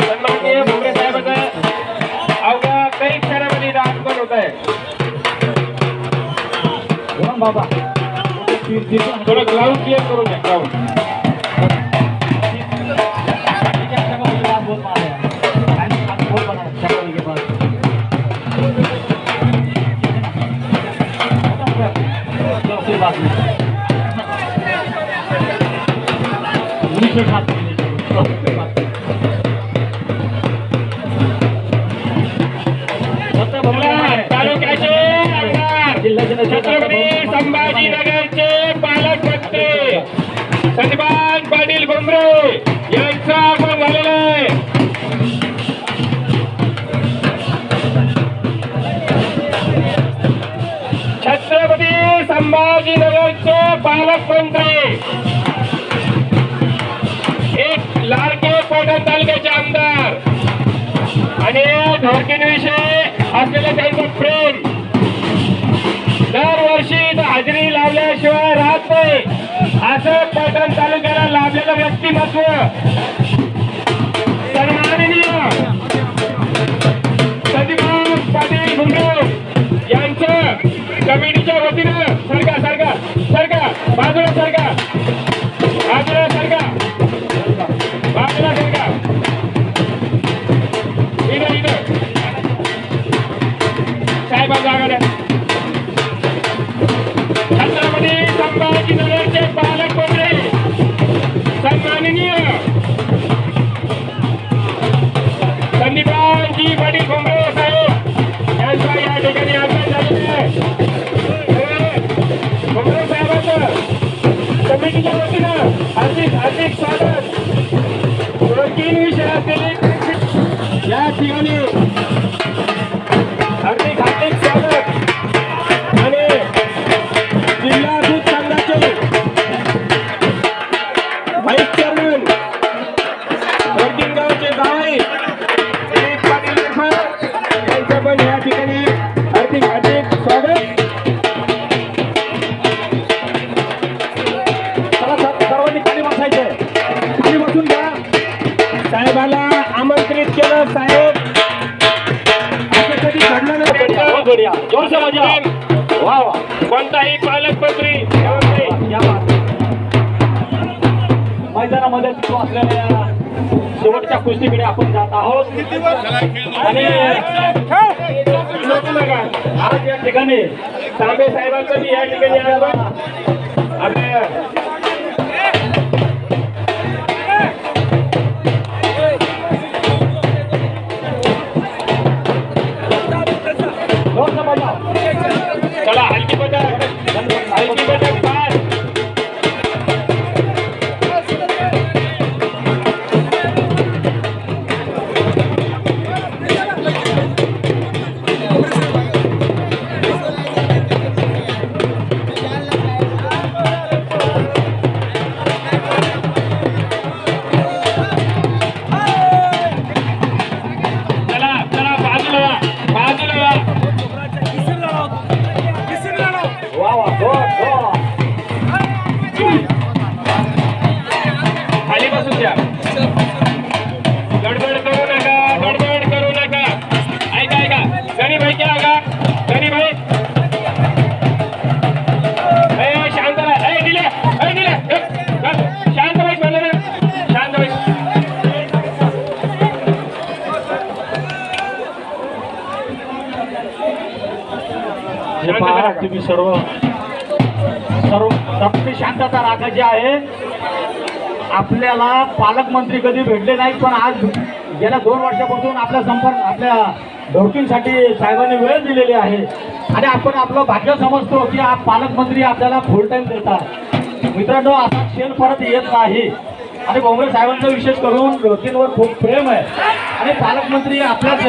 सन्माननीय भोंगे साहेबांचं अवघ्या काही क्षणामध्ये राजकारण होत आहे. बाबा. थोडं ग्राउंड क्लिअर करून घ्या ग्राउंड तालुक्याचे आमदार छत्रपती संभाजीनगरचे पालकमंत्री सन्मान पाटील भुमरे आपण आहे छत्रपती संभाजीनगरचे पालकमंत्री हजेरी लावल्याशिवाय राहत नाही. असं पैठण तालुक्याला लाभलेलं व्यक्तिमत्व. सन्माननीय संदीप पाटील भुमरे यांचं कमिटीच्या वतीनं सरका सरका सरका बाजूला सरका बाजूला सरका बाजूला सरका इथं इथं. साहेब जागा द्या छत्रपती संभाजीनगरचे पालकमंत्री सन्माननीय संदीपानजी पाटील भुमरे साहेब यांचा या ठिकाणी आगमन झालेलं आहे. हे साहेबांचं कमिटीच्या वतीनं स्वागत. तीन विषय असलेले या ठिकाणी केलं साहेब. असं कधी घडलं नाही हो, जोर कोणताही पालकमंत्री या मैदानामध्ये सुरू असलेल्या शेवटच्या कुस्तीकडे आपण जात आहोत. आणि आज या ठिकाणी तांबे साहेबांचं बी या ठिकाणी हे पहा. तुम्ही सर्व. सर्व सबकी शांतता राखायची आहे. आपल्याला पालकमंत्री कधी भेटले नाहीत पण आज गेल्या दोन वर्षापासून आपल्या संपर्क आपल्या ढोरकींसाठी साहेबांनी वेळ दिलेली आहे. आणि आपण आपलं भाग्य समजतो की हा पालकमंत्री आपल्याला फुल टाइम देतात. मित्रांनो असा खेळ परत येत नाही. आणि काँग्रेस साहेबांचा विशेष करून ढोरकींवर खूप प्रेम आहे. आणि पालकमंत्री आपल्याच